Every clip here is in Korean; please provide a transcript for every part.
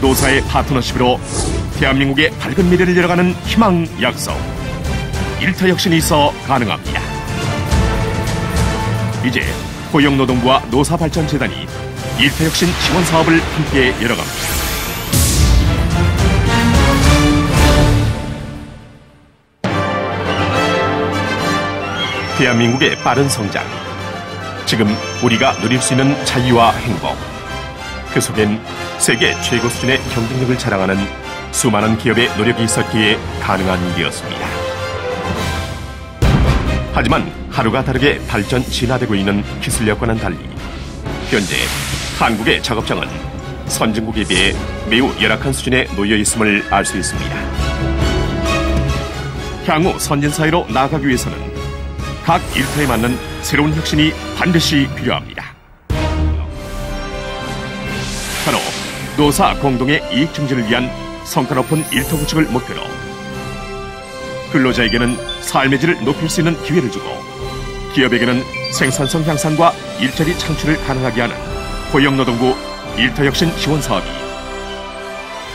노사의 파트너십으로 대한민국의 밝은 미래를 열어가는 희망 약속. 일터 혁신이 있어 가능합니다. 이제 고용노동부와 노사발전재단이 일터 혁신 지원 사업을 함께 열어갑니다. 대한민국의 빠른 성장. 지금 우리가 누릴 수 있는 자유와 행복. 그 속엔 세계 최고 수준의 경쟁력을 자랑하는 수많은 기업의 노력이 있었기에 가능한 일이었습니다. 하지만 하루가 다르게 발전 진화되고 있는 기술력과는 달리 현재 한국의 작업장은 선진국에 비해 매우 열악한 수준에 놓여 있음을 알 수 있습니다. 향후 선진 사회로 나아가기 위해서는 각 일터에 맞는 새로운 혁신이 반드시 필요합니다. 바로 노사 공동의 이익 증진을 위한 성과 높은 일터 구축을 목표로 근로자에게는 삶의 질을 높일 수 있는 기회를 주고 기업에게는 생산성 향상과 일자리 창출을 가능하게 하는 고용노동부 일터혁신 지원 사업이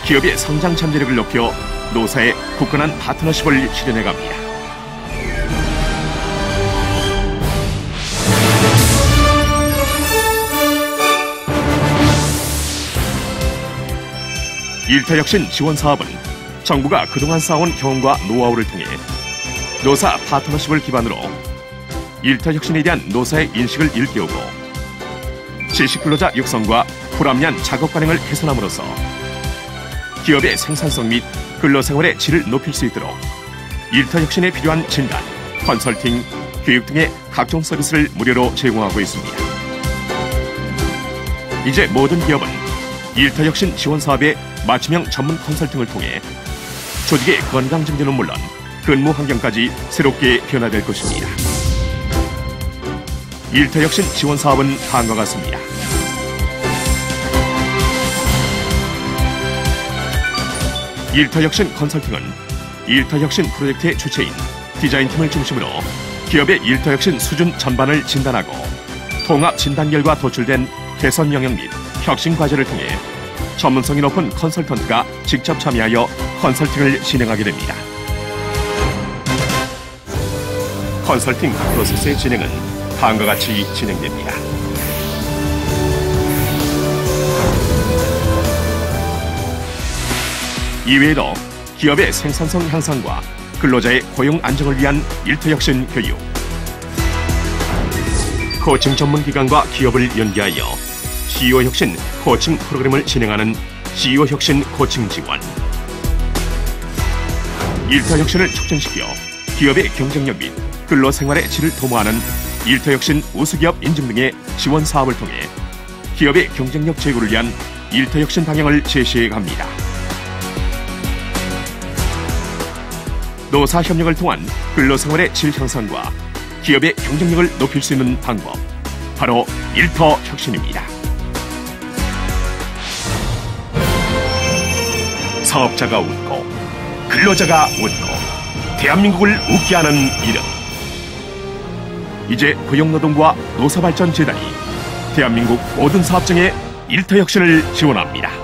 기업의 성장 잠재력을 높여 노사의 굳건한 파트너십을 실현해 갑니다. 일터혁신 지원 사업은 정부가 그동안 쌓아온 경험과 노하우를 통해 노사 파트너십을 기반으로 일터혁신에 대한 노사의 인식을 일깨우고 지식근로자 육성과 불합리한 작업 관행을 개선함으로써 기업의 생산성 및 근로생활의 질을 높일 수 있도록 일터혁신에 필요한 진단, 컨설팅, 교육 등의 각종 서비스를 무료로 제공하고 있습니다. 이제 모든 기업은 일터 혁신 지원 사업의 맞춤형 전문 컨설팅을 통해 조직의 건강 증진은 물론 근무 환경까지 새롭게 변화될 것입니다. 일터 혁신 지원 사업은 다음과 같습니다. 일터 혁신 컨설팅은 일터 혁신 프로젝트의 주체인 디자인팀을 중심으로 기업의 일터 혁신 수준 전반을 진단하고 통합 진단 결과 도출된 개선 영역 및 혁신 과제를 통해 전문성이 높은 컨설턴트가 직접 참여하여 컨설팅을 진행하게 됩니다. 컨설팅 프로세스의 진행은 다음과 같이 진행됩니다. 이외에도 기업의 생산성 향상과 근로자의 고용 안정을 위한 일터혁신 교육, 코칭 전문 기관과 기업을 연계하여 CEO 혁신 코칭 프로그램을 진행하는 CEO 혁신 코칭 지원, 일터 혁신을 촉진시켜 기업의 경쟁력 및 근로 생활의 질을 도모하는 일터 혁신 우수기업 인증 등의 지원 사업을 통해 기업의 경쟁력 제고를 위한 일터 혁신 방향을 제시해 갑니다. 노사 협력을 통한 근로 생활의 질 향상과 기업의 경쟁력을 높일 수 있는 방법 바로 일터 혁신입니다. 사업자가 웃고 근로자가 웃고 대한민국을 웃게 하는 이름. 이제 고용노동부와 노사발전재단이 대한민국 모든 사업장의 일터 혁신을 지원합니다.